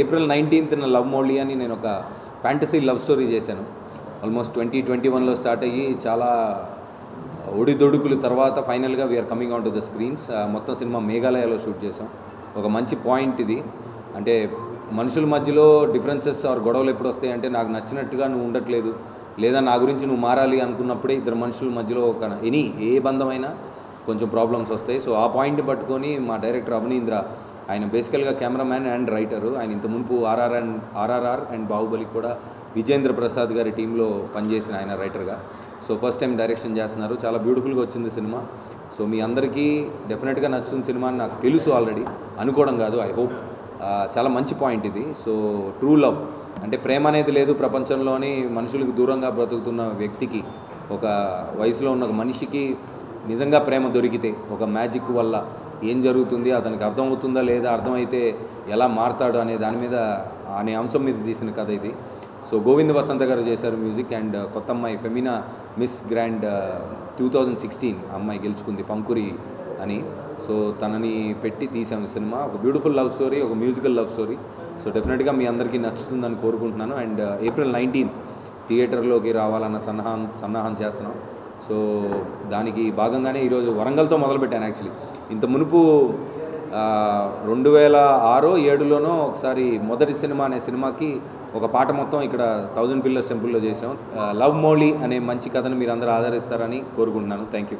April నైన్టీన్త్న love Mouli అని నేను ఒక ఫ్యాంటసీ లవ్ స్టోరీ చేశాను. ఆల్మోస్ట్ ట్వంటీ ట్వంటీ వన్లో స్టార్ట్ అయ్యి చాలా ఒడిదొడుకులు తర్వాత ఫైనల్గా we're coming out to the screens. మొత్తం సినిమా మేఘాలయలో షూట్ చేసాం ఒక మంచి పాయింట్ ఇది. అంటే మనుషుల మధ్యలో డిఫరెన్సెస్ ఆర్ గొడవలు ఎప్పుడు వస్తాయి అంటే నాకు నచ్చినట్టుగా నువ్వు ఉండట్లేదు లేదా నా గురించి నువ్వు మారాలి అనుకున్నప్పుడే ఇద్దరు మనుషుల మధ్యలో ఒక ఎనీ ఏ బంధమైనా కొంచెం ప్రాబ్లమ్స్ వస్తాయి. సో ఆ పాయింట్ పట్టుకొని మా డైరెక్టర్ అవనీంద్ర ఆయన బేసికల్గా కెమెరామ్యాన్ అండ్ రైటరు ఆయన ఇంత మునుపు RR and RRR and Baahubali కూడా విజేంద్ర ప్రసాద్ గారి టీంలో పనిచేసిన ఆయన రైటర్గా సో ఫస్ట్ టైం డైరెక్షన్ చేస్తున్నారు. చాలా బ్యూటిఫుల్గా వచ్చింది సినిమా. సో మీ అందరికీ డెఫినెట్గా నచ్చుతున్న సినిమా అని నాకు తెలుసు ఆల్రెడీ అనుకోవడం కాదు ఐ హోప్ చాలా మంచి పాయింట్ ఇది. సో ట్రూ లవ్ అంటే ప్రేమ అనేది లేదు ప్రపంచంలోని మనుషులకు దూరంగా బ్రతుకుతున్న వ్యక్తికి. ఒక వయసులో ఉన్న ఒక మనిషికి నిజంగా ప్రేమ దొరికితే ఒక మ్యాజిక్ వల్ల ఏం జరుగుతుంది అతనికి అర్థమవుతుందా లేదా అర్థమైతే ఎలా మారతాడు అనే దాని మీద అనే అంశం మీద తీసిన కథ ఇది. సో గోవింద్ వసంత గారు చేశారు మ్యూజిక్ అండ్ కొత్త అమ్మాయి Femina Miss Grand two thousand sixteen అమ్మాయి గెలుచుకుంది పంకురి అని. సో తనని పెట్టి తీసాము సినిమా. ఒక బ్యూటిఫుల్ లవ్ స్టోరీ ఒక మ్యూజికల్ లవ్ స్టోరీ. సో డెఫినెట్గా మీ అందరికీ నచ్చుతుందని కోరుకుంటున్నాను. అండ్ ఏప్రిల్ నైన్టీన్త్ థియేటర్లోకి రావాలన్న సన్నాహం సన్నాహం చేస్తున్నాం. సో దానికి భాగంగానే ఈరోజు వరంగల్తో మొదలుపెట్టాను యాక్చువల్లీ. ఇంత మునుపు రెండు వేల ఆరో ఏడులోనో ఒకసారి మొదటి సినిమా అనే సినిమాకి ఒక పాట మొత్తం ఇక్కడ థౌజండ్ పిల్లర్స్ టెంపుల్లో చేసాం లవ్ మౌలి అనే మంచి కథను మీరు అందరూ ఆదరిస్తారని కోరుకుంటున్నాను. Thank you